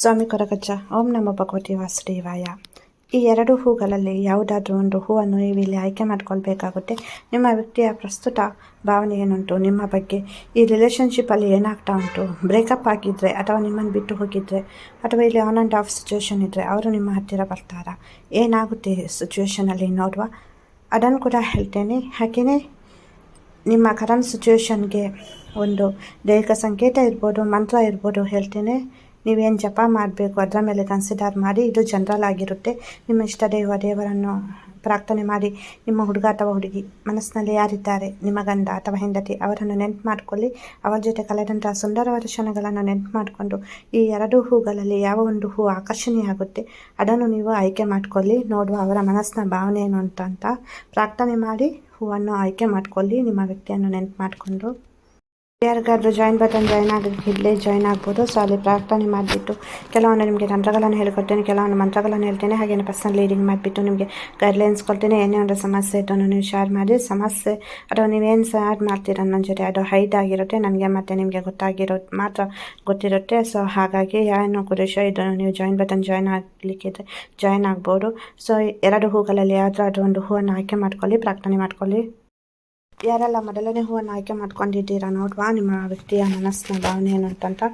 ಸ್ವಾಮಿ ಕೊರಗಜ್ಜ, ಓಂ ನಮ ಭಗವತಿ ವಾಸುದೇವಾಯ. ಈ ಎರಡು ಹೂಗಳಲ್ಲಿ ಯಾವುದಾದ್ರೂ ಒಂದು ಹೂವನ್ನು ನೀವಿಲ್ಲಿ ಆಯ್ಕೆ ಮಾಡ್ಕೊಳ್ಬೇಕಾಗುತ್ತೆ. ನಿಮ್ಮ ವ್ಯಕ್ತಿಯ ಪ್ರಸ್ತುತ ಭಾವನೆ ಏನುಂಟು? ನಿಮ್ಮ ಬಗ್ಗೆ ಈ ರಿಲೇಷನ್ಶಿಪ್ಪಲ್ಲಿ ಏನಾಗ್ತಾ ಉಂಟು? ಬ್ರೇಕಪ್ ಆಗಿದ್ದರೆ ಅಥವಾ ನಿಮ್ಮನ್ನು ಬಿಟ್ಟು ಹೋಗಿದ್ದರೆ ಅಥವಾ ಇಲ್ಲಿ ಆನ್ ಆ್ಯಂಡ್ ಆಫ್ ಸಿಚುವೇಷನ್ ಇದ್ದರೆ ಅವರು ನಿಮ್ಮ ಹತ್ತಿರ ಬರ್ತಾರಾ? ಏನಾಗುತ್ತೆ ಸಿಚುವೇಷನಲ್ಲಿ ನೋಡುವ? ಅದನ್ನು ಕೂಡ ಹೇಳ್ತೇನೆ. ಹಾಗೆಯೇ ನಿಮ್ಮ ಕರೆಂಟ್ ಸಿಚುವೇಷನ್ಗೆ ಒಂದು ದೈಹಿಕ ಸಂಕೇತ ಇರ್ಬೋದು, ಮಂತ್ರ ಇರ್ಬೋದು ಹೇಳ್ತೇನೆ. ನೀವೇನು ಜಪ ಮಾಡಬೇಕು, ಅದರ ಮೇಲೆ ಕನ್ಸಿಡರ್ ಮಾಡಿ, ಇದು ಜನರಲ್ ಆಗಿರುತ್ತೆ. ನಿಮ್ಮ ಇಷ್ಟ ದೇವ, ದೇವರನ್ನು ಪ್ರಾರ್ಥನೆ ಮಾಡಿ, ನಿಮ್ಮ ಹುಡುಗ ಅಥವಾ ಹುಡುಗಿ ಮನಸ್ಸಿನಲ್ಲಿ ಯಾರಿದ್ದಾರೆ, ನಿಮ್ಮ ಗಂಡ ಅಥವಾ ಹೆಂಡತಿ, ಅವರನ್ನು ನೆನ್ಪು ಮಾಡಿಕೊಳ್ಳಿ. ಅವರ ಜೊತೆ ಕಳೆದಂತಹ ಸುಂದರವಾದ ಕ್ಷಣಗಳನ್ನು ನೆನ್ಪು ಮಾಡಿಕೊಂಡು, ಈ ಎರಡು ಹೂಗಳಲ್ಲಿ ಯಾವ ಒಂದು ಹೂ ಆಕರ್ಷಣೀಯ ಅದನ್ನು ನೀವು ಆಯ್ಕೆ ಮಾಡಿಕೊಳ್ಳಿ. ನೋಡುವ ಅವರ ಮನಸ್ಸಿನ ಭಾವನೆ ಏನು ಅಂತ ಅಂತ ಪ್ರಾರ್ಥನೆ ಮಾಡಿ, ಹೂವನ್ನು ಆಯ್ಕೆ ಮಾಡಿಕೊಳ್ಳಿ, ನಿಮ್ಮ ವ್ಯಕ್ತಿಯನ್ನು ನೆನ್ಪು ಮಾಡಿಕೊಂಡು. ಯಾರಿಗಾದ್ರೂ ಜಾಯಿನ್ ಬಟನ್ ಜಾಯ್ನ್ ಆಗೋದಕ್ಕೆ ಇಲ್ಲೇ ಜಾಯ್ನ್ ಆಗ್ಬೋದು. ಸೊ ಅಲ್ಲಿ ಪ್ರಾರ್ಥನೆ ಮಾಡಿಬಿಟ್ಟು ಕೆಲವೊಂದು ನಿಮಗೆ ತಂತ್ರಗಳನ್ನು ಹೇಳ್ಕೊಡ್ತೇನೆ, ಕೆಲವೊಂದು ಮಂತ್ರಗಳನ್ನು ಹೇಳ್ತೇನೆ. ಹಾಗೆಯೇ ಪರ್ಸನಲ್ ಲೀಡಿಂಗ್ ಮಾಡಿಬಿಟ್ಟು ನಿಮಗೆ ಗೈಡ್ಲೈನ್ಸ್ ಕೊಡ್ತೇನೆ. ಏನೇ ಒಂದು ಸಮಸ್ಯೆ ಇದನ್ನು ನೀವು ಶೇರ್ ಮಾಡಿ. ಸಮಸ್ಯೆ ಅಥವಾ ನೀವೇನು ಶೇರ್ ಮಾಡ್ತೀರಾ ನನ್ನ ಜೊತೆ ಅದು ಹೈಟ್ ಆಗಿರುತ್ತೆ. ನನಗೆ ಮತ್ತೆ ನಿಮಗೆ ಗೊತ್ತಾಗಿರೋ ಮಾತ್ರ ಗೊತ್ತಿರುತ್ತೆ. ಸೊ ಹಾಗಾಗಿ ಏನು ಕುರೇಶ ಇದು ನೀವು ಜಾಯಿನ್ ಬಟನ್ ಜಾಯ್ನ್ ಆಗಲಿಕ್ಕಿದ್ರೆ ಜಾಯ್ನ್ ಆಗ್ಬೋದು. ಸೊ ಎರಡು ಹೂಗಳಲ್ಲಿ ಯಾವುದಾದ್ರೂ ಒಂದು ಹೂವನ್ನು ಆಯ್ಕೆ ಮಾಡ್ಕೊಳ್ಳಿ, ಪ್ರಾರ್ಥನೆ ಮಾಡ್ಕೊಳ್ಳಿ. ಯಾರೆಲ್ಲ ಮೊದಲನೇ ಹೂವನ್ನು ಆಯ್ಕೆ ಮಾಡ್ಕೊಂಡಿದ್ದೀರಾ ನೋಡ್ವಾ? ನಿಮ್ಮ ವ್ಯಕ್ತಿಯ ಮನಸ್ಸಿನ ಭಾವನೆ ಏನು ಅಂತ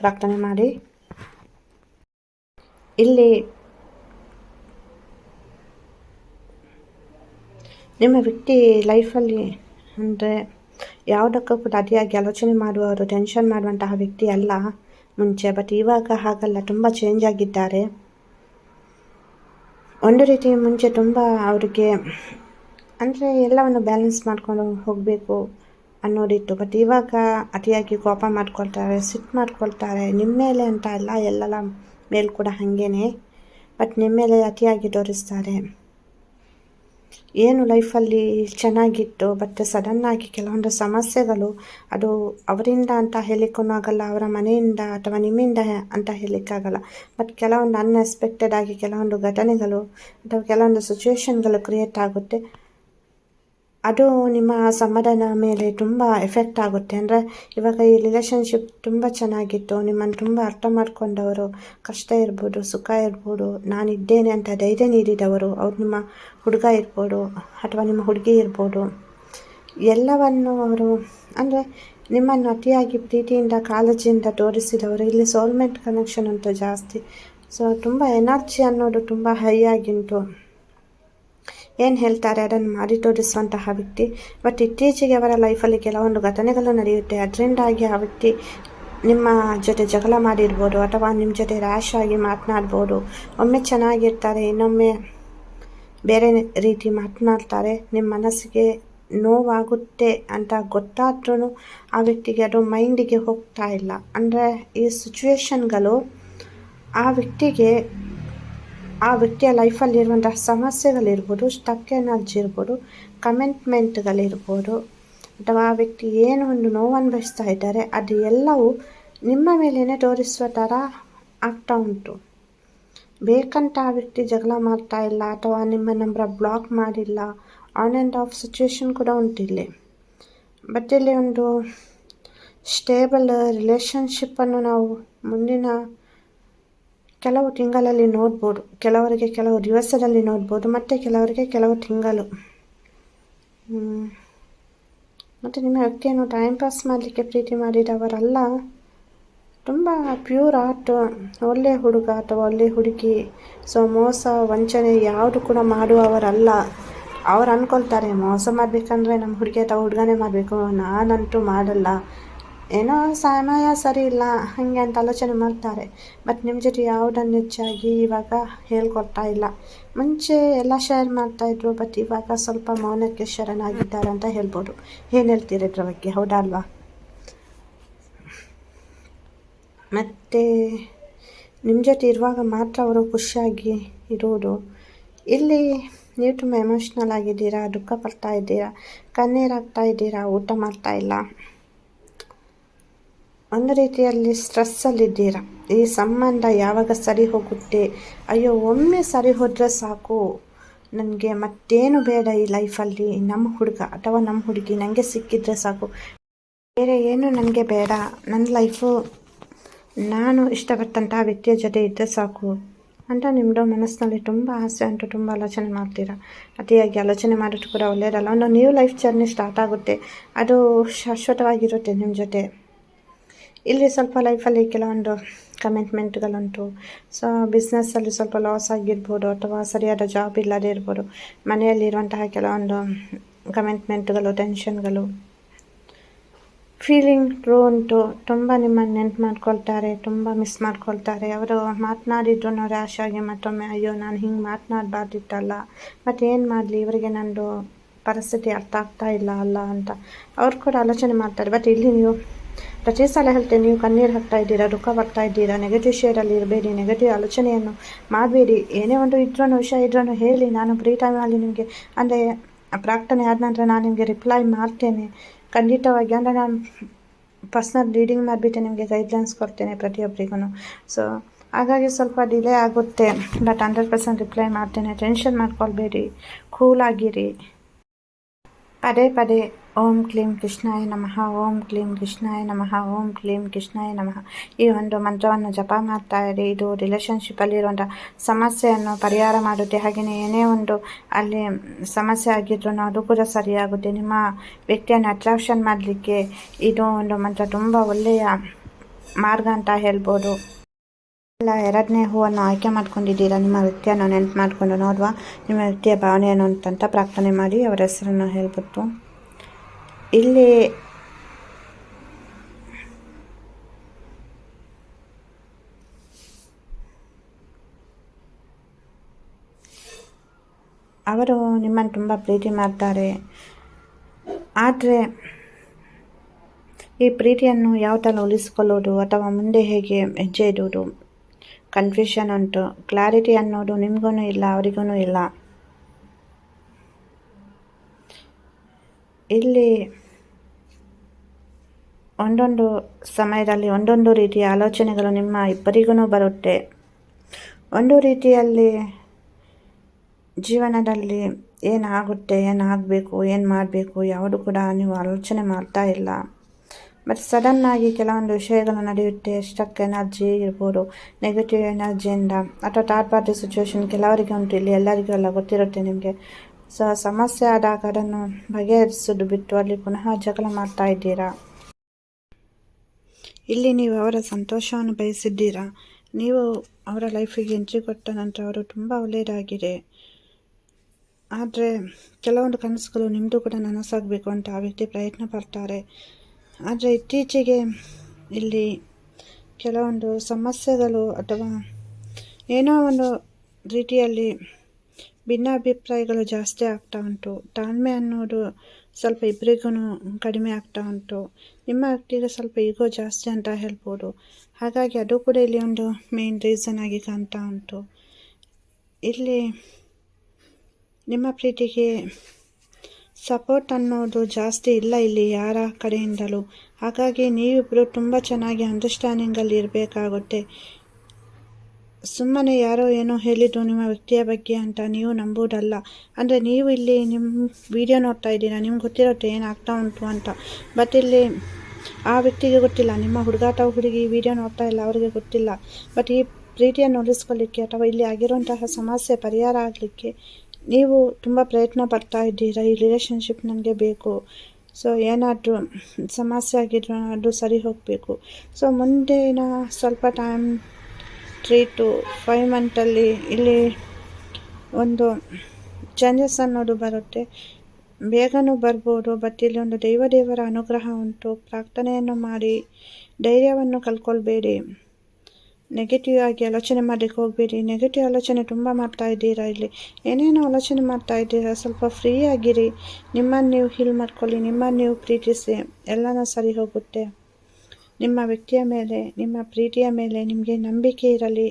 ಪ್ರಾರ್ಥನೆ ಮಾಡಿ. ಇಲ್ಲಿ ನಿಮ್ಮ ವ್ಯಕ್ತಿ ಲೈಫಲ್ಲಿ ಅಂದರೆ ಯಾವುದಕ್ಕೂ ಕೂಡ ಅತಿಯಾಗಿ ಆಲೋಚನೆ ಮಾಡುವವರು ಟೆನ್ಷನ್ ಮಾಡುವಂತಹ ವ್ಯಕ್ತಿ ಅಲ್ಲ ಮುಂಚೆ ಬಟ್ ಇವಾಗ ಹಾಗಲ್ಲ, ತುಂಬ ಚೇಂಜ್ ಆಗಿದ್ದಾರೆ. ಒಂದು ರೀತಿ ಮುಂಚೆ ತುಂಬ ಅವರಿಗೆ ಅಂದರೆ ಎಲ್ಲವನ್ನು ಬ್ಯಾಲೆನ್ಸ್ ಮಾಡ್ಕೊಂಡು ಹೋಗಬೇಕು ಅನ್ನೋದಿತ್ತು. ಬಟ್ ಇವಾಗ ಅತಿಯಾಗಿ ಕೋಪ ಮಾಡ್ಕೊಳ್ತಾರೆ ಸಿಟ್ಟು ಮಾಡ್ಕೊಳ್ತಾರೆ. ನಿಮ್ಮ ಮೇಲೆ ಅಂತ ಅಲ್ಲ ಎಲ್ಲರ ಮೇಲೆ ಕೂಡ ಹಾಗೇನೆ. ಬಟ್ ನಿಮ್ಮ ಮೇಲೆ ಅತಿಯಾಗಿ ತೋರಿಸ್ತಾರೆ. ಏನು ಲೈಫಲ್ಲಿ ಚೆನ್ನಾಗಿತ್ತು ಬಟ್ ಸಡನ್ನಾಗಿ ಕೆಲವೊಂದು ಸಮಸ್ಯೆಗಳು, ಅದು ಅವರಿಂದ ಅಂತ ಹೇಳಲಿಕ್ಕೂ ಆಗಲ್ಲ, ಅವರ ಮನೆಯಿಂದ ಅಥವಾ ನಿಮ್ಮಿಂದ ಅಂತ ಹೇಳಲಿಕ್ಕಾಗಲ್ಲ ಬಟ್ ಕೆಲವೊಂದು ಅನ್ಎಕ್ಸ್ಪೆಕ್ಟೆಡ್ ಆಗಿ, ಕೆಲವೊಂದು ಘಟನೆಗಳು ಅಥವಾ ಕೆಲವೊಂದು ಸಿಚುವೇಶನ್ಗಳು ಕ್ರಿಯೇಟ್ ಆಗುತ್ತೆ. ಅದು ನಿಮ್ಮ ಸಮಾಧಾನ ಮೇಲೆ ತುಂಬ ಎಫೆಕ್ಟ್ ಆಗುತ್ತೆ. ಅಂದರೆ ಇವಾಗ ಈ ರಿಲೇಷನ್ಶಿಪ್ ತುಂಬ ಚೆನ್ನಾಗಿತ್ತು. ನಿಮ್ಮನ್ನು ತುಂಬ ಅರ್ಥ ಮಾಡ್ಕೊಂಡವರು. ಕಷ್ಟ ಇರ್ಬೋದು, ಸುಖ ಇರ್ಬೋದು. ನಾನಿದ್ದೇನೆ ಅಂತ ಧೈರ್ಯ ನೀಡಿದವರು. ಅವ್ರು ನಿಮ್ಮ ಹುಡುಗ ಇರ್ಬೋದು ಅಥವಾ ನಿಮ್ಮ ಹುಡುಗಿ ಇರ್ಬೋದು. ಎಲ್ಲವನ್ನು ಅವರು ಅಂದರೆ ನಿಮ್ಮನ್ನು ಅತಿಯಾಗಿ ಪ್ರೀತಿಯಿಂದ, ಕಾಳಜಿಯಿಂದ ತೋರಿಸಿದವರು. ಇಲ್ಲಿ ಸೋಲ್ಮೆಂಟ್ ಕನೆಕ್ಷನ್ ಅಂತೂ ಜಾಸ್ತಿ. ಸೊ ತುಂಬ ಎನರ್ಜಿ ಅನ್ನೋದು ತುಂಬ ಹೈ ಆಗಿಂಟು ಏನು ಹೇಳ್ತಾರೆ ಅದನ್ನು ಮಾಡಿ ತೋರಿಸುವಂತಹ ವ್ಯಕ್ತಿ. ಬಟ್ ಇತ್ತೀಚೆಗೆ ಅವರ ಲೈಫಲ್ಲಿ ಕೆಲವೊಂದು ಘಟನೆಗಳು ನಡೆಯುತ್ತೆ. ಅದರಿಂದಾಗಿ ಆ ವ್ಯಕ್ತಿ ನಿಮ್ಮ ಜೊತೆ ಜಗಳ ಮಾಡಿರ್ಬೋದು ಅಥವಾ ನಿಮ್ಮ ಜೊತೆ ರ್ಯಾಶ್ ಆಗಿ ಮಾತನಾಡ್ಬೋದು. ಒಮ್ಮೆ ಚೆನ್ನಾಗಿರ್ತಾರೆ, ಇನ್ನೊಮ್ಮೆ ಬೇರೆ ರೀತಿ ಮಾತನಾಡ್ತಾರೆ. ನಿಮ್ಮ ಮನಸ್ಸಿಗೆ ನೋವಾಗುತ್ತೆ ಅಂತ ಗೊತ್ತಾದ್ರೂ ಆ ವ್ಯಕ್ತಿಗೆ ಅದು ಮೈಂಡಿಗೆ ಹೋಗ್ತಾ ಇಲ್ಲ. ಅಂದರೆ ಈ ಸಿಚುವೇಶನ್ಗಳು ಆ ವ್ಯಕ್ತಿಗೆ ಆ ವ್ಯಕ್ತಿಯ ಲೈಫಲ್ಲಿರುವಂತಹ ಸಮಸ್ಯೆಗಳಿರ್ಬೋದು ಸ್ಟಕ್ ಎನರ್ಜಿ ಇರ್ಬೋದು ಕಮೆಂಟ್ಮೆಂಟ್ಗಳಿರ್ಬೋದು, ಅಥವಾ ಆ ವ್ಯಕ್ತಿ ಏನು ಒಂದು ನೋವು ಅನುಭವಿಸ್ತಾ ಇದ್ದಾರೆ, ಅದು ಎಲ್ಲವೂ ನಿಮ್ಮ ಮೇಲೇ ತೋರಿಸುವ ಥರ ಆಗ್ತಾ ಉಂಟು. ಬೇಕಂತ ಆ ವ್ಯಕ್ತಿ ಜಗಳ ಮಾಡ್ತಾ ಇಲ್ಲ, ಅಥವಾ ನಿಮ್ಮ ನಂಬರ ಬ್ಲಾಕ್ ಮಾಡಿಲ್ಲ ಆನ್ ಆ್ಯಂಡ್ ಆಫ್ ಸಿಚುವೇಶನ್ ಕೂಡ ಉಂಟಿಲ್ಲಿ. ಬಟ್ ಇಲ್ಲಿ ಒಂದು ಸ್ಟೇಬಲ್ ರಿಲೇಷನ್ಶಿಪ್ಪನ್ನು ನಾವು ಮುಂದಿನ ಕೆಲವು ತಿಂಗಳಲ್ಲಿ ನೋಡ್ಬೋದು, ಕೆಲವರಿಗೆ ಕೆಲವು ದಿವಸದಲ್ಲಿ ನೋಡ್ಬೋದು, ಮತ್ತು ಕೆಲವರಿಗೆ ಕೆಲವು ತಿಂಗಳು. ಮತ್ತು ನಿಮ್ಮ ವ್ಯಕ್ತಿಯನ್ನು ಟೈಮ್ ಪಾಸ್ ಮಾಡಲಿಕ್ಕೆ ಪ್ರೀತಿ ಮಾಡಿದವರಲ್ಲ, ತುಂಬ ಪ್ಯೂರ್ ಆರ್ಟ್ ಒಳ್ಳೆಯ ಹುಡುಗ ಅಥವಾ ಒಳ್ಳೆಯ ಹುಡುಗಿ ಸೊ ಮೋಸ, ವಂಚನೆ ಯಾವುದು ಕೂಡ ಮಾಡುವವರಲ್ಲ. ಅವ್ರು ಅಂದ್ಕೊಳ್ತಾರೆ ಮೋಸ ಮಾಡಬೇಕಂದ್ರೆ ನಮ್ಮ ಹುಡುಗಿ ಅಥವಾ ಹುಡುಗನೇ ಮಾಡಬೇಕು, ನಾನಂತೂ ಮಾಡಲ್ಲ. ಏನೋ ಸಮಯ ಸರಿ ಇಲ್ಲ, ಹಾಗೆ ಅಂತ ಆಲೋಚನೆ ಮಾಡ್ತಾರೆ. ಬಟ್ ನಿಮ್ಮ ಜೊತೆ ಯಾವುದನ್ನು ಹೆಚ್ಚಾಗಿ ಇವಾಗ ಹೇಳ್ಕೊಡ್ತಾ ಇಲ್ಲ. ಮುಂಚೆ ಎಲ್ಲ ಶೇರ್ ಮಾಡ್ತಾಯಿದ್ರು ಬಟ್ ಇವಾಗ ಸ್ವಲ್ಪ ಮೌನಕ್ಕೆ ಶರಣಾಗಿದ್ದಾರೆ ಅಂತ ಹೇಳ್ಬೋದು. ಏನು ಹೇಳ್ತೀರಿ ಇದ್ರ ಬಗ್ಗೆ? ಹೌದಾ ಅಲ್ವಾ? ಮತ್ತು ನಿಮ್ಮ ಜೊತೆ ಇರುವಾಗ ಮಾತ್ರ ಅವರು ಖುಷಿಯಾಗಿ ಇರೋದು? ಇಲ್ಲಿ ನೀವು ತುಂಬ ಎಮೋಷ್ನಲ್ ಆಗಿದ್ದೀರಾ, ದುಃಖ ಪಡ್ತಾ ಇದ್ದೀರಾ ಕಣ್ಣೀರಾಗ್ತಾ ಇದ್ದೀರಾ, ಊಟ ಮಾಡ್ತಾ ಇಲ್ಲ? ಒಂದು ರೀತಿಯಲ್ಲಿ ಸ್ಟ್ರೆಸ್ಸಲ್ಲಿದ್ದೀರಾ? ಈ ಸಂಬಂಧ ಯಾವಾಗ ಸರಿ ಹೋಗುತ್ತೆ? ಅಯ್ಯೋ, ಒಮ್ಮೆ ಸರಿ ಹೋದರೆ ಸಾಕು. ನನಗೆ ಮತ್ತೇನು ಬೇಡ ಈ ಲೈಫಲ್ಲಿ. ನಮ್ಮ ಹುಡುಗ ಅಥವಾ ನಮ್ಮ ಹುಡುಗಿ ನನಗೆ ಸಿಕ್ಕಿದ್ರೆ ಸಾಕು. ಬೇರೆ ಏನು ನನಗೆ ಬೇಡ. ನನ್ನ ಲೈಫು ನಾನು ಇಷ್ಟಪಟ್ಟಂತಹ ವ್ಯಕ್ತಿಯ ಜೊತೆ ಇದ್ದರೆ ಸಾಕು. ಅಂತ ನಿಮ್ಮದು ಮನಸ್ಸಿನಲ್ಲಿ ತುಂಬ ಆಸೆ ಅಂತ ತುಂಬ ಆಲೋಚನೆ ಮಾಡ್ತೀರಾ? ಅತಿಯಾಗಿ ಆಲೋಚನೆ ಮಾಡೋದು ಕೂಡ ಒಳ್ಳೆಯದಲ್ಲ ಒಂದು ನ್ಯೂ ಲೈಫ್ ಜರ್ನಿ ಸ್ಟಾರ್ಟ್ ಆಗುತ್ತೆ. ಅದು ಶಾಶ್ವತವಾಗಿರುತ್ತೆ ನಿಮ್ಮ ಜೊತೆ. ಇಲ್ಲಿ ಸ್ವಲ್ಪ ಲೈಫಲ್ಲಿ ಕೆಲವೊಂದು ಕಮಿಟ್ಮೆಂಟ್ಗಳುಂಟು ಸೊ ಬಿಸ್ನೆಸ್ಸಲ್ಲಿ ಸ್ವಲ್ಪ ಲಾಸ್ ಆಗಿರ್ಬೋದು ಅಥವಾ ಸರಿಯಾದ ಜಾಬ್ ಇಲ್ಲದೇ ಇರ್ಬೋದು ಮನೆಯಲ್ಲಿರುವಂತಹ ಕೆಲವೊಂದು ಕಮಿಟ್ಮೆಂಟ್ಗಳು ಟೆನ್ಷನ್ಗಳು ಫೀಲಿಂಗ್ ಟ್ರೂ ಉಂಟು. ತುಂಬ ನಿಮ್ಮನ್ನು ನೆನ್ಪು ಮಾಡ್ಕೊಳ್ತಾರೆ, ತುಂಬ ಮಿಸ್ ಮಾಡ್ಕೊಳ್ತಾರೆ. ಅವರು ಮಾತನಾಡಿದ್ರು ರ್ಯಾಶ್ ಆಗಿ ಮತ್ತೊಮ್ಮೆ, ಅಯ್ಯೋ, ನಾನು ಹಿಂಗೆ ಮಾತನಾಡಬಾರ್ದಿತ್ತಲ್ಲ. ಮತ್ತು ಏನು ಮಾಡಲಿ? ಇವರಿಗೆ ನಂದು ಪರಿಸ್ಥಿತಿ ಅರ್ಥ ಆಗ್ತಾ ಇಲ್ಲ ಅಲ್ಲ ಅಂತ. ಅವ್ರು ಕೂಡ ಆಲೋಚನೆ ಮಾಡ್ತಾರೆ. ಬಟ್ ಇಲ್ಲಿ ನೀವು ಪ್ರತಿ ಸಲ ಹೇಳ್ತೇನೆ, ನೀವು ಕಣ್ಣೀರು ಹಾಕ್ತಾ ಇದ್ದೀರಾ, ದುಃಖ ಬರ್ತಾ ಇದ್ದೀರಾ ನೆಗೆಟಿವ್ ಶೇರಲ್ಲಿ ಇರಬೇಡಿ ನೆಗೆಟಿವ್ ಆಲೋಚನೆಯನ್ನು ಮಾಡಬೇಡಿ. ಏನೇ ಒಂದು ಇದ್ರೂ ವಿಷಯ ಇದ್ರೂ ಹೇಳಿ, ನಾನು ಫ್ರೀ ಟೈಮಲ್ಲಿ ನಿಮಗೆ, ಅಂದರೆ ಪ್ರಾರ್ಥನೆ ಆದ ನಂತರ ನಾನು ನಿಮಗೆ ರಿಪ್ಲೈ ಮಾಡ್ತೇನೆ. ಖಂಡಿತವಾಗಿ, ಅಂದರೆ ನಾನು ಪರ್ಸ್ನಲ್ ರೀಡಿಂಗ್ ಮಾಡಿಬಿಟ್ಟು ನಿಮಗೆ ಗೈಡ್ಲೈನ್ಸ್ ಕೊಡ್ತೇನೆ ಪ್ರತಿಯೊಬ್ಬರಿಗೂ ಸೊ ಹಾಗಾಗಿ ಸ್ವಲ್ಪ ಡಿಲೇ ಆಗುತ್ತೆ ಬಟ್ ಹಂಡ್ರೆಡ್ ಪರ್ಸೆಂಟ್ ರಿಪ್ಲೈ ಮಾಡ್ತೇನೆ. ಟೆನ್ಷನ್ ಮಾಡ್ಕೊಳ್ಬೇಡಿ ಕೂಲಾಗಿರಿ ಪದೇ ಪದೇ ಓಂ ಕ್ಲೀಂ ಕೃಷ್ಣಾಯ ನಮಃ, ಓಂ ಕ್ಲೀಂ ಕೃಷ್ಣಾಯ ನಮಃ, ಓಂ ಕ್ಲೀಂ ಕೃಷ್ಣಾಯ ನಮಃ. ಈ ಒಂದು ಮಂತ್ರವನ್ನು ಜಪ ಮಾಡ್ತಾ ಇರಿ. ಇದು ರಿಲೇಷನ್ಶಿಪ್ಪಲ್ಲಿರುವಂಥ ಸಮಸ್ಯೆಯನ್ನು ಪರಿಹಾರ ಮಾಡುತ್ತೆ. ಹಾಗೆಯೇ ಏನೇ ಒಂದು ಅಲ್ಲಿ ಸಮಸ್ಯೆ ಆಗಿದ್ರು ಅದು ಕೂಡ ಸರಿಯಾಗುತ್ತೆ. ನಿಮ್ಮ ವ್ಯಕ್ತಿಯನ್ನು ಅಟ್ರಾಕ್ಷನ್ ಮಾಡಲಿಕ್ಕೆ ಇದು ಒಂದು ಮಂತ್ರ ತುಂಬ ಒಳ್ಳೆಯ ಮಾರ್ಗ ಅಂತ ಹೇಳ್ಬೋದು. ಎಲ್ಲ ಎರಡನೇ ಹೂವನ್ನು ಆಯ್ಕೆ ಮಾಡ್ಕೊಂಡಿದ್ದೀರಾ? ನಿಮ್ಮ ವ್ಯಕ್ತಿಯನ್ನು ನೆನಪು ಮಾಡಿಕೊಂಡು ನೋಡುವ, ನಿಮ್ಮ ವ್ಯಕ್ತಿಯ ಭಾವನೆ ಅಂತ ಪ್ರಾರ್ಥನೆ ಮಾಡಿ ಅವರ ಹೆಸರನ್ನು ಹೇಳ್ಬಿಟ್ಟು. ಇಲ್ಲಿ ಅವರು ನಿಮ್ಮನ್ನು ತುಂಬ ಪ್ರೀತಿ ಮಾಡ್ತಾರೆ. ಆದರೆ ಈ ಪ್ರೀತಿಯನ್ನು ಯಾವ ಥರ ಉಳಿಸ್ಕೊಳ್ಳೋದು ಅಥವಾ ಮುಂದೆ ಹೇಗೆ ಹೆಜ್ಜೆ ಇಡೋದು? ಕನ್ಫ್ಯೂಷನ್ ಉಂಟು. ಕ್ಲಾರಿಟಿ ಅನ್ನೋದು ನಿಮಗೂ ಇಲ್ಲ ಅವರಿಗೂ ಇಲ್ಲ. ಇಲ್ಲಿ ಒಂದೊಂದು ಸಮಯದಲ್ಲಿ ಒಂದೊಂದು ರೀತಿಯ ಆಲೋಚನೆಗಳು ನಿಮ್ಮ ಇಬ್ಬರಿಗೂ ಬರುತ್ತೆ. ಒಂದು ರೀತಿಯಲ್ಲಿ ಜೀವನದಲ್ಲಿ ಏನಾಗುತ್ತೆ, ಏನಾಗಬೇಕು, ಏನು ಮಾಡಬೇಕು, ಯಾವುದು ಕೂಡ ನೀವು ಆಲೋಚನೆ ಮಾಡ್ತಾ ಇಲ್ಲ. ಬಟ್ ಸಡನ್ನಾಗಿ ಕೆಲವೊಂದು ವಿಷಯಗಳು ನಡೆಯುತ್ತೆ. ಸ್ಟಕ್ ಎನರ್ಜಿ ಇರ್ಬೋದು ನೆಗೆಟಿವ್ ಎನರ್ಜಿಯಿಂದ ಅಥವಾ ಥರ್ಡ್ ಪಾರ್ಟಿ ಸಿಚುವೇಶನ್ ಕೆಲವರಿಗೆ ಉಂಟು, ಇಲ್ಲಿ ಎಲ್ಲರಿಗೂ ಎಲ್ಲ ಗೊತ್ತಿರುತ್ತೆ ನಿಮಗೆ. ಸೊ ಸಮಸ್ಯೆ ಆದಾಗ ಅದನ್ನು ಬಗೆಹರಿಸೋದು ಬಿಟ್ಟು ಅಲ್ಲಿ ಪುನಃ ಜಗಳ ಮಾಡ್ತಾ ಇದ್ದೀರಾ? ಇಲ್ಲಿ ನೀವು ಅವರ ಸಂತೋಷವನ್ನು ಬಯಸಿದ್ದೀರಾ? ನೀವು ಅವರ ಲೈಫಿಗೆ ಎಂಟ್ರಿ ಕೊಟ್ಟ ನಂತರ ಅವರು ತುಂಬ ಒಳ್ಳೆಯದಾಗಿದೆ. ಆದರೆ ಕೆಲವೊಂದು ಕನಸುಗಳು ನಿಮ್ಮದು ಕೂಡ ನನಸಾಗಬೇಕು ಅಂತ ಆ ವ್ಯಕ್ತಿ ಪ್ರಯತ್ನ ಪಡ್ತಾರೆ. ಆದರೆ ಇತ್ತೀಚೆಗೆ ಇಲ್ಲಿ ಕೆಲವೊಂದು ಸಮಸ್ಯೆಗಳು ಅಥವಾ ಏನೋ ಒಂದು ರೀತಿಯಲ್ಲಿ ಭಿನ್ನಾಭಿಪ್ರಾಯಗಳು ಜಾಸ್ತಿ ಆಗ್ತಾ ಉಂಟು. ತಾಳ್ಮೆ ಅನ್ನೋದು ಸ್ವಲ್ಪ ಇಬ್ಬರಿಗೂ ಕಡಿಮೆ ಆಗ್ತಾ ಉಂಟು. ನಿಮ್ಮ ವ್ಯಕ್ತಿಗೆ ಸ್ವಲ್ಪ ಈಗೋ ಜಾಸ್ತಿ ಅಂತ ಹೇಳ್ಬೋದು. ಹಾಗಾಗಿ ಅದು ಕೂಡ ಇಲ್ಲಿ ಒಂದು ಮೇನ್ ರೀಸನ್ ಆಗಿ ಕಾಣ್ತಾ ಉಂಟು. ಇಲ್ಲಿ ನಿಮ್ಮ ಪ್ರೀತಿಗೆ ಸಪೋರ್ಟ್ ಅನ್ನೋದು ಜಾಸ್ತಿ ಇಲ್ಲ ಇಲ್ಲಿ ಯಾರ ಕಡೆಯಿಂದಲೂ. ಹಾಗಾಗಿ ನೀವಿಬ್ಬರು ತುಂಬ ಚೆನ್ನಾಗಿ ಅಂಡರ್ಸ್ಟ್ಯಾಂಡಿಂಗಲ್ಲಿ ಇರಬೇಕಾಗುತ್ತೆ. ಸುಮ್ಮನೆ ಯಾರೋ ಏನೋ ಹೇಳಿದ್ದು ನಿಮ್ಮ ವ್ಯಕ್ತಿಯ ಬಗ್ಗೆ ಅಂತ ನೀವು ನಂಬುವುದಲ್ಲ. ಅಂದರೆ ನೀವು ಇಲ್ಲಿ ನಿಮ್ಮ ವಿಡಿಯೋ ನೋಡ್ತಾ ಇದ್ದೀರಾ, ನಿಮ್ಗೆ ಗೊತ್ತಿರುತ್ತೆ ಏನಾಗ್ತಾ ಉಂಟು ಅಂತ. ಬಟ್ ಇಲ್ಲಿ ಆ ವ್ಯಕ್ತಿಗೆ ಗೊತ್ತಿಲ್ಲ, ನಿಮ್ಮ ಹುಡುಗ ಅಥವಾ ಹುಡುಗಿ ವಿಡಿಯೋ ನೋಡ್ತಾ ಇಲ್ಲ, ಅವರಿಗೆ ಗೊತ್ತಿಲ್ಲ. ಬಟ್ ಈ ಪ್ರೀತಿಯನ್ನು ಉಳಿಸ್ಕೊಳ್ಳಿಕ್ಕೆ ಅಥವಾ ಇಲ್ಲಿ ಆಗಿರುವಂತಹ ಸಮಸ್ಯೆ ಪರಿಹಾರ ಆಗಲಿಕ್ಕೆ ನೀವು ತುಂಬ ಪ್ರಯತ್ನ ಪಡ್ತಾ ಇದ್ದೀರಾ, ಈ ರಿಲೇಷನ್ಶಿಪ್ ನನಗೆ ಬೇಕು. ಸೊ ಏನಾದರೂ ಸಮಸ್ಯೆ ಆಗಿದ್ರು ಅದು ಸರಿ ಹೋಗಬೇಕು. ಸೊ ಮುಂದಿನ ಸ್ವಲ್ಪ ಟೈಮ್ ತ್ರೀ ಟು ಫೈವ್ ಮಂತಲ್ಲಿ ಇಲ್ಲಿ ಒಂದು ಚೇಂಜಸ್ ಅನ್ನೋದು ಬರುತ್ತೆ. ಬೇಗನೂ ಬರ್ಬೋದು ಬಟ್ ಇಲ್ಲಿ ಒಂದು ದೈವ ದೇವರ ಅನುಗ್ರಹ ಉಂಟು. ಪ್ರಾರ್ಥನೆಯನ್ನು ಮಾಡಿ, ಧೈರ್ಯವನ್ನು ಕಲ್ಕೊಳ್ಬೇಡಿ ನೆಗೆಟಿವ್ ಆಗಿ ಆಲೋಚನೆ ಮಾಡಲಿಕ್ಕೆ ಹೋಗಬೇಡಿ. ನೆಗೆಟಿವ್ ಆಲೋಚನೆ ತುಂಬ ಮಾಡ್ತಾ ಇದ್ದೀರಾ ಇಲ್ಲಿ? ಏನೇನೋ ಆಲೋಚನೆ ಮಾಡ್ತಾ ಇದ್ದೀರಾ? ಸ್ವಲ್ಪ ಫ್ರೀ ಆಗಿರಿ. ನಿಮ್ಮನ್ನು ನೀವು ಹೀಲ್ ಮಾಡ್ಕೊಳ್ಳಿ, ನಿಮ್ಮನ್ನು ನೀವು ಪ್ರೀತಿಸಿ. ಎಲ್ಲನೂ ಸರಿ ಹೋಗುತ್ತೆ. ನಿಮ್ಮ ವ್ಯಕ್ತಿಯ ಮೇಲೆ, ನಿಮ್ಮ ಪ್ರೀತಿಯ ಮೇಲೆ ನಿಮಗೆ ನಂಬಿಕೆ ಇರಲಿ.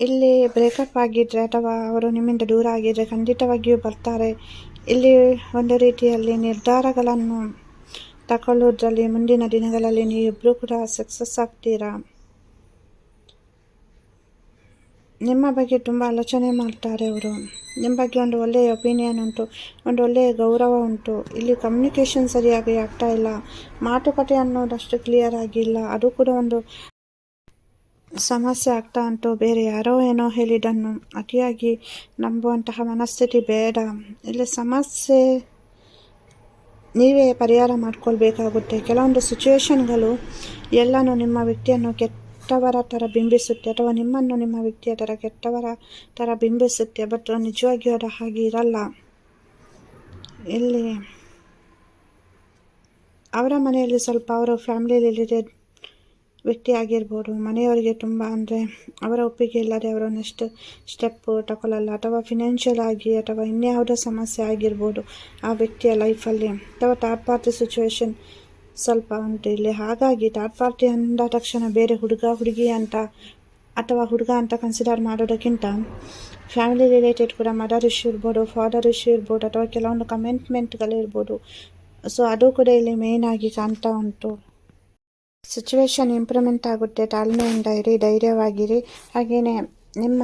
ಇಲ್ಲಿ ಬ್ರೇಕಪ್ ಆಗಿದ್ದರೆ ಅಥವಾ ಅವರು ನಿಮ್ಮಿಂದ ದೂರ ಆಗಿದ್ದರೆ ಖಂಡಿತವಾಗಿಯೂ ಬರ್ತಾರೆ. ಇಲ್ಲಿ ಒಂದು ರೀತಿಯಲ್ಲಿ ನಿರ್ಧಾರಗಳನ್ನು ತಗೊಳ್ಳೋದ್ರಲ್ಲಿ ಮುಂದಿನ ದಿನಗಳಲ್ಲಿ ನೀವಿಬ್ಬರೂ ಕೂಡ ಸಕ್ಸಸ್ ಆಗ್ತೀರಾ? ನಿಮ್ಮ ಬಗ್ಗೆ ತುಂಬ ಆಲೋಚನೆ ಮಾಡ್ತಾರೆ ಅವರು. ನಿಮ್ಮ ಬಗ್ಗೆ ಒಂದು ಒಳ್ಳೆಯ ಒಪಿನಿಯನ್ ಉಂಟು, ಒಂದು ಒಳ್ಳೆಯ ಗೌರವ ಉಂಟು. ಇಲ್ಲಿ ಕಮ್ಯುನಿಕೇಷನ್ ಸರಿಯಾಗಿ ಆಗ್ತಾ ಇಲ್ಲ. ಮಾತುಕತೆ ಅನ್ನೋದಷ್ಟು ಕ್ಲಿಯರ್ ಆಗಿಲ್ಲ. ಅದು ಕೂಡ ಒಂದು ಸಮಸ್ಯೆ ಆಗ್ತಾ ಉಂಟು. ಬೇರೆ ಯಾರೋ ಏನೋ ಹೇಳಿದ್ದನ್ನು ಅತಿಯಾಗಿ ನಂಬುವಂತಹ ಮನಸ್ಥಿತಿ ಬೇಡ. ಇಲ್ಲಿ ಸಮಸ್ಯೆ ನೀವೇ ಪರಿಹಾರ ಮಾಡ್ಕೊಳ್ಬೇಕಾಗುತ್ತೆ. ಕೆಲವೊಂದು ಸಿಚುವೇಶನ್ಗಳು ಎಲ್ಲನೂ ನಿಮ್ಮ ವ್ಯಕ್ತಿಯನ್ನು ಕೆಟ್ಟವರ ಥರ ಬಿಂಬಿಸುತ್ತೆ ಅಥವಾ ನಿಮ್ಮನ್ನು ನಿಮ್ಮ ವ್ಯಕ್ತಿಯ ಥರ ಕೆಟ್ಟವರ ಥರ ಬಿಂಬಿಸುತ್ತೆ ಬಟ್ ನಿಜವಾಗಿಯೂ ಅದು ಹಾಗೆ ಇರಲ್ಲ. ಇಲ್ಲಿ ಅವರ ಮನೆಯಲ್ಲಿ ಸ್ವಲ್ಪ ಅವರ ರಿಲೇಟೆಡ್ ವ್ಯಕ್ತಿ ಆಗಿರ್ಬೋದು, ಮನೆಯವರಿಗೆ ತುಂಬ ಅಂದರೆ ಅವರ ಒಪ್ಪಿಗೆ ಇಲ್ಲದೆ ಅವರು ನೆಕ್ಸ್ಟ್ ಸ್ಟೆಪ್ಪು ತಗೊಳ್ಳಲ್ಲ ಅಥವಾ ಫಿನಾನ್ಷಿಯಲ್ ಆಗಿ ಅಥವಾ ಇನ್ಯಾವುದೋ ಸಮಸ್ಯೆ ಆಗಿರ್ಬೋದು ಆ ವ್ಯಕ್ತಿಯ ಲೈಫಲ್ಲಿ ಅಥವಾ ಥರ್ಡ್ ಪಾರ್ಟಿ ಸಿಚುವೇಶನ್ ಸ್ವಲ್ಪ ಉಂಟು. ಇಲ್ಲಿ ಹಾಗಾಗಿ ಥರ್ಡ್ ಪಾರ್ಟಿ ಅಂದ ತಕ್ಷಣ ಬೇರೆ ಹುಡುಗ, ಹುಡುಗಿ ಅಂತ ಅಥವಾ ಹುಡುಗ ಅಂತ ಕನ್ಸಿಡರ್ ಮಾಡೋದಕ್ಕಿಂತ ಫ್ಯಾಮಿಲಿ ರಿಲೇಟೆಡ್ ಕೂಡ ಮದರ್ ಇಶ್ಯೂ ಇರ್ಬೋದು ಫಾದರ್ ಇಶ್ಯೂ ಇರ್ಬೋದು ಅಥವಾ ಕೆಲವೊಂದು ಕಮೆಂಟ್ಮೆಂಟ್ಗಳಿರ್ಬೋದು ಸೊ ಅದು ಕೂಡ ಇಲ್ಲಿ ಮೇಯ್ನ್ ಆಗಿ ಕಾಣ್ತಾ ಉಂಟು. ಸಿಚುವೇಶನ್ ಇಂಪ್ರೂವ್ಮೆಂಟ್ ಆಗುತ್ತೆ. ತಾಳ್ಮೆಯಿಂದ ಇರಿ, ಧೈರ್ಯವಾಗಿರಿ. ಹಾಗೆಯೇ ನಿಮ್ಮ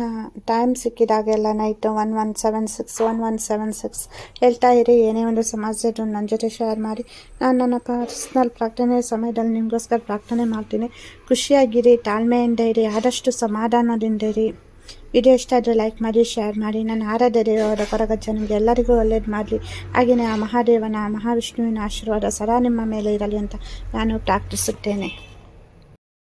time ಸಿಕ್ಕಿದಾಗೆಲ್ಲ night one one seven six one one seven six ಹೇಳ್ತಾ ಇರಿ, ಏನೇ ಒಂದು ಸಮಸ್ಯೆ ನನ್ನ ಜೊತೆ ಶೇರ್ ಮಾಡಿ. ನಾನು ನನ್ನ ಪರ್ಸ್ನಲ್ ಪ್ರಾರ್ಥನೆ ಸಮಯದಲ್ಲಿ ನಿಮಗೋಸ್ಕರ ಪ್ರಾರ್ಥನೆ ಮಾಡ್ತೀನಿ. ಖುಷಿಯಾಗಿರಿ, ತಾಳ್ಮೆಯಿಂದ ಇರಿ, ಆದಷ್ಟು ಸಮಾಧಾನದಿಂದ ಇರಿ. ವಿಡಿಯೋ ಇಷ್ಟ ಆದರೆ ಲೈಕ್ ಮಾಡಿ ಶೇರ್ ಮಾಡಿ. ನನ್ನ ಆರಾಧ್ಯ ದೇವರ ಕೊರಗಜ್ಜ ನಿಮಗೆ ಎಲ್ಲರಿಗೂ ಒಳ್ಳೇದು ಮಾಡಲಿ. ಹಾಗೆಯೇ ಆ ಮಹಾದೇವನ ಮಹಾವಿಷ್ಣುವಿನ ಆಶೀರ್ವಾದ ಸದಾ ನಿಮ್ಮ ಮೇಲೆ ಇರಲಿ ಅಂತ ನಾನು ಪ್ರಾರ್ಥಿಸುತ್ತೇನೆ.